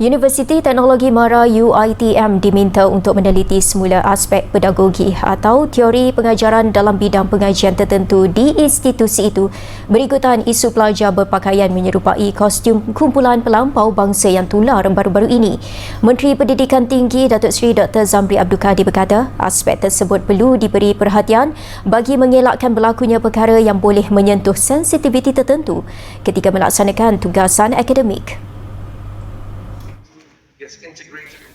Universiti Teknologi Mara UITM diminta untuk meneliti semula aspek pedagogi atau teori pengajaran dalam bidang pengajian tertentu di institusi itu berikutan isu pelajar berpakaian menyerupai kostum kumpulan pelampau bangsa yang tular baru-baru ini. Menteri Pendidikan Tinggi Datuk Seri Dr. Zamri Abdul Kadir berkata aspek tersebut perlu diberi perhatian bagi mengelakkan berlakunya perkara yang boleh menyentuh sensitiviti tertentu ketika melaksanakan tugasan akademik.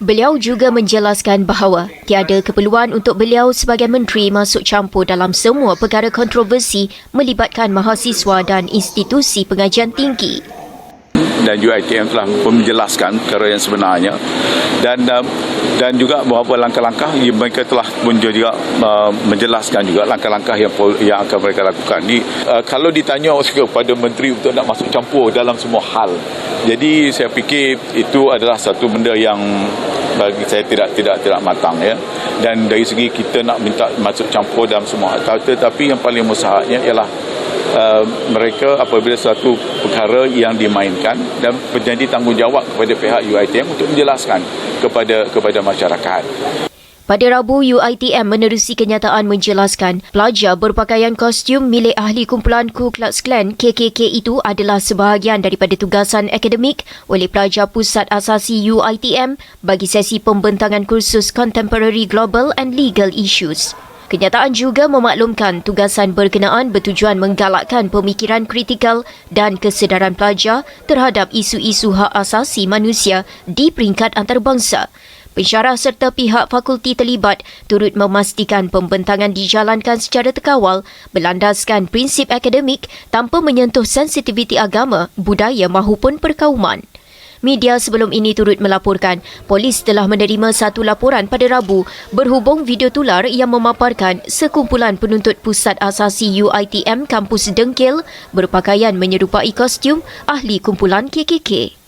Beliau juga menjelaskan bahawa tiada keperluan untuk beliau sebagai menteri masuk campur dalam semua perkara kontroversi melibatkan mahasiswa dan institusi pengajian tinggi. dan UiTM telah menjelaskan perkara yang sebenarnya dan um, dan juga beberapa langkah-langkah mereka telah pun juga uh, menjelaskan juga langkah-langkah yang yang akan mereka lakukan. Ni uh, kalau ditanya kepada menteri untuk nak masuk campur dalam semua hal. Jadi saya fikir itu adalah satu benda yang bagi saya tidak tidak tidak matang ya. Dan dari segi kita nak minta masuk campur dalam semua hal tetapi yang paling mustahaknya ialah Uh, mereka apabila satu perkara yang dimainkan dan menjadi tanggungjawab kepada pihak UiTM untuk menjelaskan kepada kepada masyarakat. Pada Rabu, UiTM menerusi kenyataan menjelaskan pelajar berpakaian kostum milik ahli kumpulan Ku Klux Klan KKK itu adalah sebahagian daripada tugasan akademik oleh pelajar pusat asasi UiTM bagi sesi pembentangan kursus Contemporary Global and Legal Issues. Kenyataan juga memaklumkan tugasan berkenaan bertujuan menggalakkan pemikiran kritikal dan kesedaran pelajar terhadap isu-isu hak asasi manusia di peringkat antarabangsa. Pensyarah serta pihak fakulti terlibat turut memastikan pembentangan dijalankan secara terkawal berlandaskan prinsip akademik tanpa menyentuh sensitiviti agama, budaya mahupun perkauman. Media sebelum ini turut melaporkan polis telah menerima satu laporan pada Rabu berhubung video tular yang memaparkan sekumpulan penuntut pusat asasi UiTM kampus Dengkil berpakaian menyerupai kostum ahli kumpulan KKK.